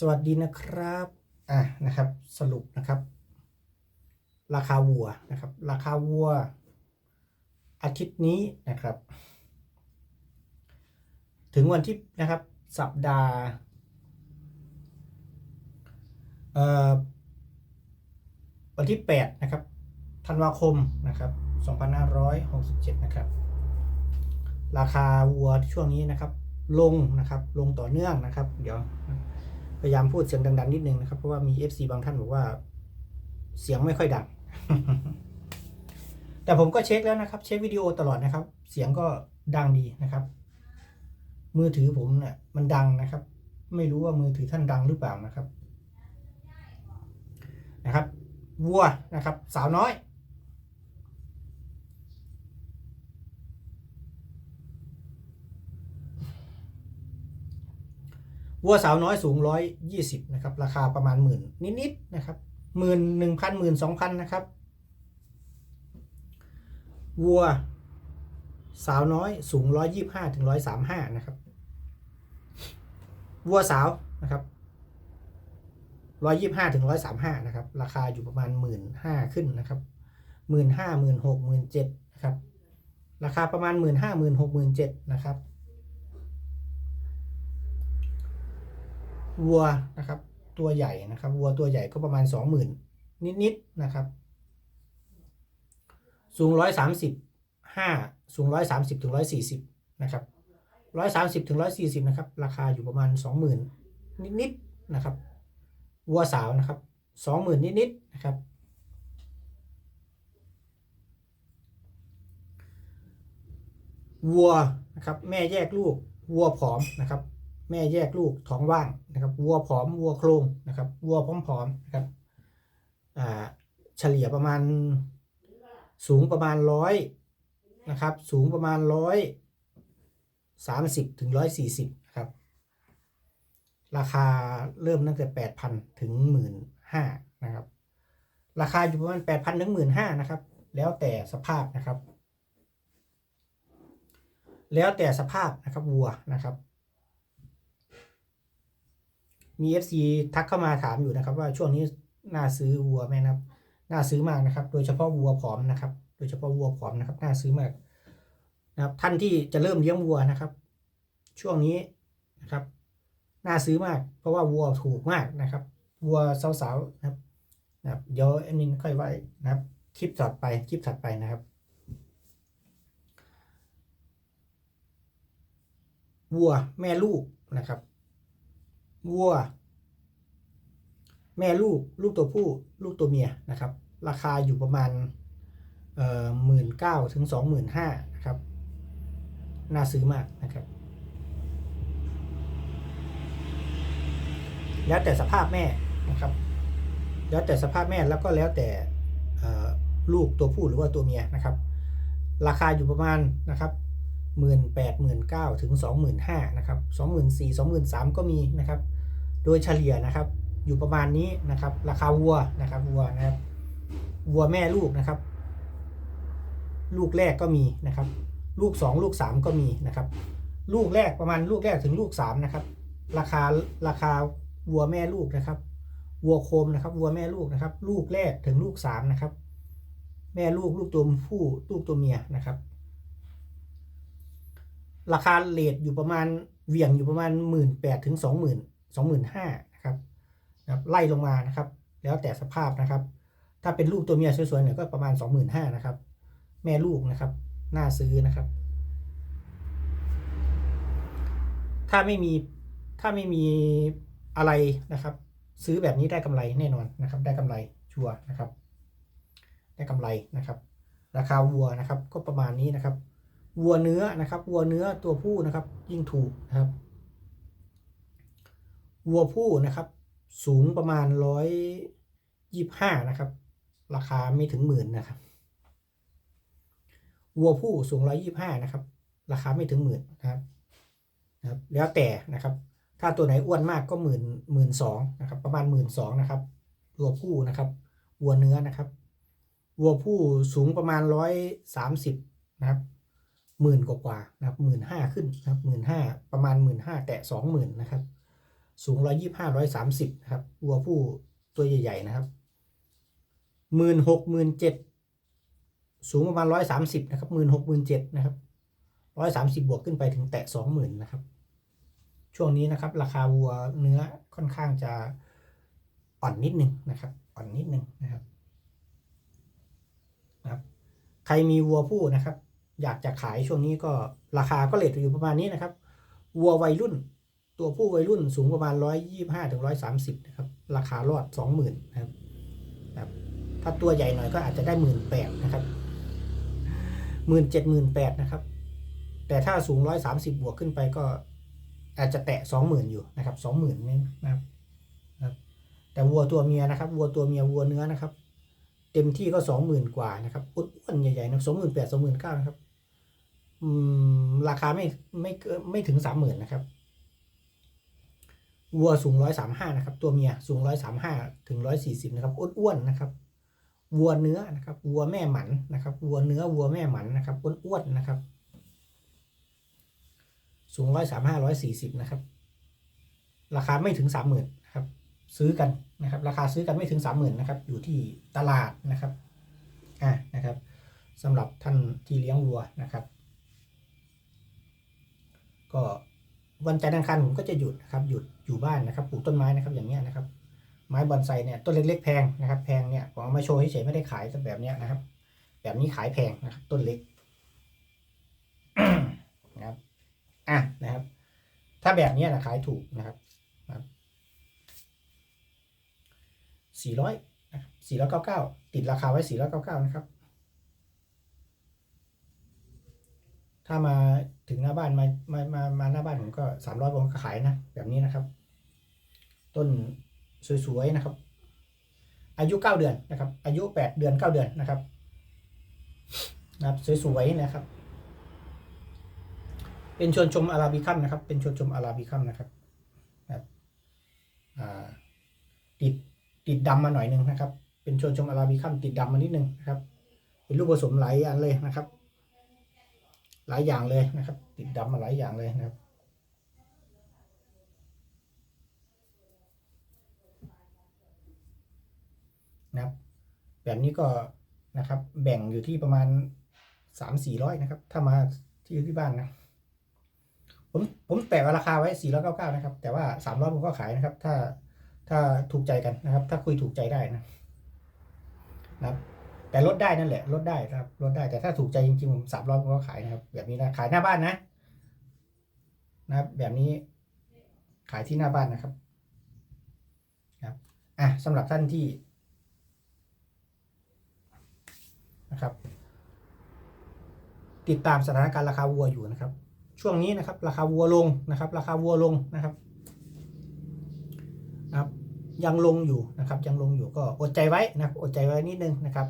สวัสดีนะครับ อะนะครับสรุปนะครับ ราคาวัวนะครับ ราคาวัว อาทิตย์นี้นะครับ ถึงวันที่นะครับสัปดาห์เอ่อวันที่ 8 นะครับธันวาคมนะครับ 2567 นะครับ ราคาวัวช่วงนี้นะครับ ลงนะครับ ลงต่อเนื่องนะครับ เดี๋ยว พยายามพูดเสียงดัง ๆ นิดนึงนะครับ เพราะว่ามี FC บางท่านบอกว่า เสียงไม่ค่อยดัง แต่ผมก็เช็คแล้วนะครับ เช็ควิดีโอตลอดนะครับ เสียงก็ดังดีนะครับ มือถือผมเนี่ยมันดังนะครับ ไม่รู้ว่ามือถือท่านดังหรือเปล่านะครับ นะครับ วัวนะครับ สาวน้อย วัวสาวน้อยสูงร้อยยี่สิบนะครับ ราคาประมาณหมื่นนิดๆนะครับหมื่นหนึ่งพันหมื่นสองพันนะครับ วัว สาวน้อยสูงร้อยยี่ห้าถึงร้อยสามห้านะครับ วัวสาวนะครับร้อยยี่ห้าถึงร้อยสามห้านะครับ ราคาอยู่ประมาณหมื่นห้าขึ้นนะครับหมื่นห้าหมื่นหกหมื่นเจ็ดนะครับ ราคาประมาณหมื่นห้าหมื่นหกหมื่นเจ็ดนะครับ วัวนะครับ ตัวใหญ่นะครับ วัวตัวใหญ่ก็ประมาณสองหมื่นนิดๆนะครับ สูงร้อยสามสิบห้าสูงร้อยสามสิบถึงร้อยสี่สิบนะครับร้อยสามสิบถึงร้อยสี่สิบนะครับ ราคาอยู่ประมาณสองหมื่นนิดๆนะครับ วัวสาวนะครับสองหมื่นนิดๆนะครับวัวนะครับ แม่แยกลูกวัวผอมนะครับ แม่แยกลูกท้องว่างนะครับวัวผอมวัวโครงนะครับวัวผอมๆนะครับอ่าเฉลี่ยประมาณสูงประมาณร้อยนะครับ สูงประมาณร้อยสามสิบถึงร้อยสี่สิบครับ ราคาเริ่มตั้งแต่แปดพันถึงหมื่นห้านะครับ ราคาอยู่ประมาณแปดพันถึงหมื่นห้านะครับ แล้วแต่สภาพนะครับ แล้วแต่สภาพนะครับวัวนะครับ มี FC ทักเข้ามาถามอยู่นะครับ ว่าช่วงนี้น่าซื้อวัวไหมนะครับ น่าซื้อมากนะครับ โดยเฉพาะวัวผอมนะครับ โดยเฉพาะวัวผอมนะครับ น่าซื้อมากนะครับ ท่านที่จะเริ่มเลี้ยงวัวนะครับ ช่วงนี้นะครับ น่าซื้อมาก เพราะว่าวัวถูกมากนะครับ วัวสาวๆนะครับนะครับเดี๋ยวอันนี้ค่อยไว้นะครับ คลิปถัดไป คลิปถัดไปนะครับ วัวแม่ลูกนะครับ วัว แม่ลูก ลูกตัวผู้ ลูกตัวเมียนะครับ ราคาอยู่ประมาณเอ่อหมื่นเก้าถึงสองหมื่นห้านะครับ น่าซื้อมากนะครับ แล้วแต่สภาพแม่นะครับ แล้วแต่สภาพแม่แล้วก็แล้วแต่ลูกตัวผู้หรือว่าตัวเมียนะครับ ราคาอยู่ประมาณนะครับหมื่นแปดหมื่นเก้าถึงสองหมื่นห้านะครับสองหมื่นสี่สองหมื่นสามก็มีนะครับ โดยเฉลี่ยนะครับ อยู่ประมาณนี้นะครับ ราคาวัวนะครับวัวนะครับวัวแม่ลูกนะครับ ลูกแรกก็มีนะครับ ลูกสองลูกสามก็มีนะครับ ลูกแรกประมาณลูกแรกถึงลูกสามนะครับ ราคาราคาวัวแม่ลูกนะครับวัวโคมนะครับวัวแม่ลูกนะครับ ลูกแรกถึงลูกสามนะครับ แม่ลูกลูกตัวผู้ลูกตัวเมียนะครับ ราคาเลทอยู่ประมาณเวียงอยู่ประมาณหมื่นแปดถึงสองหมื่น สองหมื่นะครับนะครับไล่ลงมานะครับ แล้วแต่สภาพนะครับ ถ้าเป็นลูกตัวเมียสวยๆเนี่ยก็ประมาณสองหมื่นะครับ แม่ลูกนะครับน่าซื้อนะครับ ถ้าไม่มีถ้าไม่มีอะไรนะครับ ซื้อแบบนี้ได้กำไรแน่นอนนะครับ ได้กำไรชัวร์นะครับ ได้กำไรนะครับ ราคาวัวนะครับ ก็ประมาณนี้นะครับ วัวเนื้อนะครับ วัวเนื้อตัวผู้นะครับ ยิ่งถูกนะครับ วัวผู้นะครับ สูงประมาณร้อยยี่ห้านะครับ ราคาไม่ถึงหมื่นนะครับ วัวผู้สูงร้อยยี่ห้านะครับ ราคาไม่ถึงหมื่นนะครับนะครับ แล้วแต่นะครับ ถ้าตัวไหนอ้วนมากก็หมื่นหมื่นสองนะครับ ประมาณหมื่นสองนะครับ วัวผู้นะครับ วัวเนื้อนะครับ วัวผู้สูงประมาณร้อยสามสิบนะครับหมื่นกว่าๆนะครับหมื่นห้าขึ้นนะครับหมื่นห้าประมาณหมื่นห้าแตะสองหมื่นนะครับ สูงร้อยยี่ห้าร้อยสามสิบนะครับวัวผู้ตัวใหญ่ๆนะครับหมื่นหกหมื่นเจ็ดสูงประมาณร้อยสามสิบนะครับหมื่นหกหมื่นเจ็ดนะครับร้อยสามสิบบวกขึ้นไปถึงแตะสองหมื่นนะครับ ช่วงนี้นะครับ ราคาวัวเนื้อค่อนข้างจะอ่อนนิดนึงนะครับ อ่อนนิดนึงนะครับนะครับ ใครมีวัวผู้นะครับ อยากจะขายช่วงนี้ก็ราคาก็เลทอยู่ประมาณนี้นะครับ วัววัยรุ่น ตัวผู้วัยรุ่นสูงประมาณร้อยยี่ห้าถึงร้อยสามสิบนะครับ ราคารอดสองหมื่นะครับครับ ถ้าตัวใหญ่หน่อยก็อาจจะได้หมื่นแปดนะครับหมื่นเจ็ดหมื่นแปดนะครับ แต่ถ้าสูงร้อยสามสิบบวกขึ้นไปก็อาจจะแตะสองหมื่นอยู่นะครับสองหมื่นนี่นะครับ แต่วัวตัวเมียนะครับ วัวตัวเมียวัวเนื้อนะครับ เต็มที่ก็สองหมื่นกว่านะครับอ้วนๆใหญ่ๆนะสองหมื่นแปดสองหมื่นเก้านะครับราคาไม่ไม่ไม่ถึงสามหมื่นนะครับ วัวสูงร้อยสามห้านะครับ ตัวเมียสูงร้อยสามห้าถึงร้อยสี่สิบนะครับอ้วนๆนะครับ วัวเนื้อนะครับ วัวแม่หมันนะครับ วัวเนื้อวัวแม่หมันนะครับอ้วนๆนะครับ สูงร้อยสามห้าร้อยสี่สิบนะครับ ราคาไม่ถึงสามหมื่นนะครับ ซื้อกันนะครับ ราคาซื้อกันไม่ถึงสามหมื่นนะครับ อยู่ที่ตลาดนะครับ อ่านะครับสำหรับท่านที่เลี้ยงวัวนะครับ ก็ วันจันทร์อังคารผมก็จะหยุดนะครับหยุดอยู่บ้านนะครับปลูกต้นไม้นะครับอย่างเงี้ยนะครับ ไม้บอนไซเนี่ยต้นเล็กๆแพงนะครับ แพงเนี่ยผมเอามาโชว์เฉยๆไม่ได้ขายแต่แบบเนี้ยนะครับ แบบนี้ขายแพงนะครับ ต้นเล็กนะครับอะนะครับ ถ้าแบบเนี้ยนะขายถูกนะครับนะครับสี่ร้อยสี่ร้อยเก้าเก้าติดราคาไว้สี่ร้อยเก้าเก้านะครับ ถ้ามาถึงหน้าบ้านมามามามาหน้าบ้านผมก็สามร้อยผมก็ขายนะแบบนี้นะครับ ต้นสวยๆนะครับ อายุเก้าเดือนนะครับ อายุแปดเดือนเก้าเดือนนะครับนะครับสวยๆนะครับ เป็นชวนชมอาราบิคัมนะครับ เป็นชวนชมอาราบิคัมนะครับนะครับอ่าติดติดดำมาหน่อยหนึงนะครับ เป็นชวนชมอาราบิคัมติดดำมานิดนึงนะครับ เป็นลูกผสมหลายอันเลยนะครับ หลายอย่างเลยนะครับ ติดดำมาหลายอย่างเลยนะครับ นะครับ แบบนี้ก็นะครับ แบ่งอยู่ที่ประมาณสามสี่ร้อยนะครับ ถ้ามาที่ที่บ้านนะผมผมแปะราคาไว้สี่ร้อยเก้าเก้านะครับ แต่ว่าสามร้อยผมก็ขายนะครับ ถ้าถ้าถูกใจกันนะครับ ถ้าคุยถูกใจได้นะนะครับ แต่ลดได้นั่นแหละลดได้ครับลดได้แต่ถ้าถูกใจจริงๆผมสามร้อยผมก็ขายนะครับ แบบนี้นะขายหน้าบ้านนะนะครับ แบบนี้ขายที่หน้าบ้านนะครับ ครับอะสำหรับท่านที่นะครับ ติดตามสถานการณ์ราคาวัวอยู่นะครับ ช่วงนี้นะครับ ราคาวัวลงนะครับ ราคาวัวลงนะครับนะครับ ยังลงอยู่นะครับ ยังลงอยู่ก็อดใจไว้นะอดใจไว้นิดนึงนะครับ